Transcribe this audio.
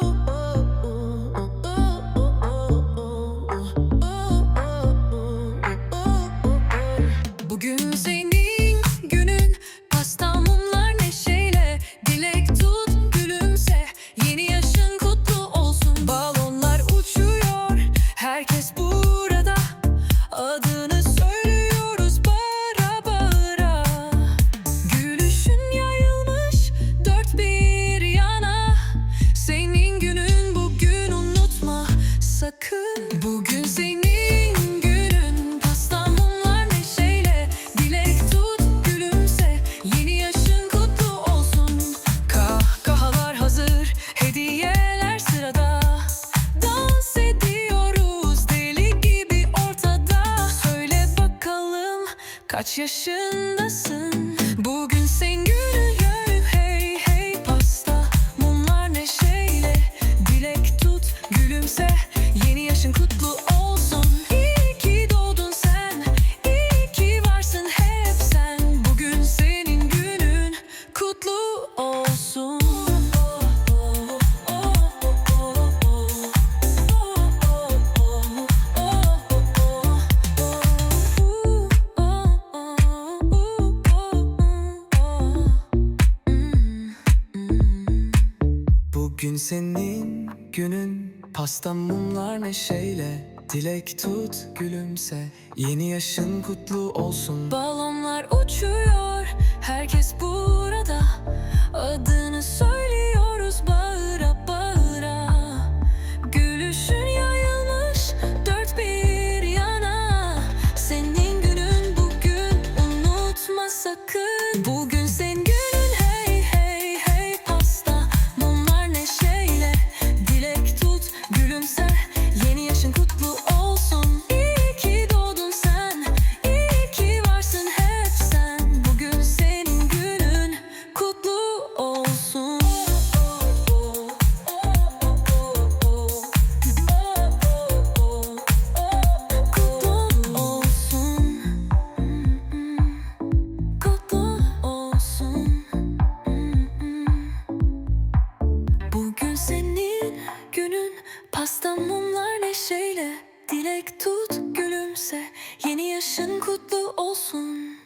Oh. Kaç yaşındasın? Bugün sen gülüyor hey hey pasta Mumlar neşeyle dilek tut gülümse senin günün Pasta mumlar neşeyle Dilek tut gülümse. Yeni yaşın kutlu olsun. Balonlar uçuyor Herkes bu Yeni yaşın kutlu olsun.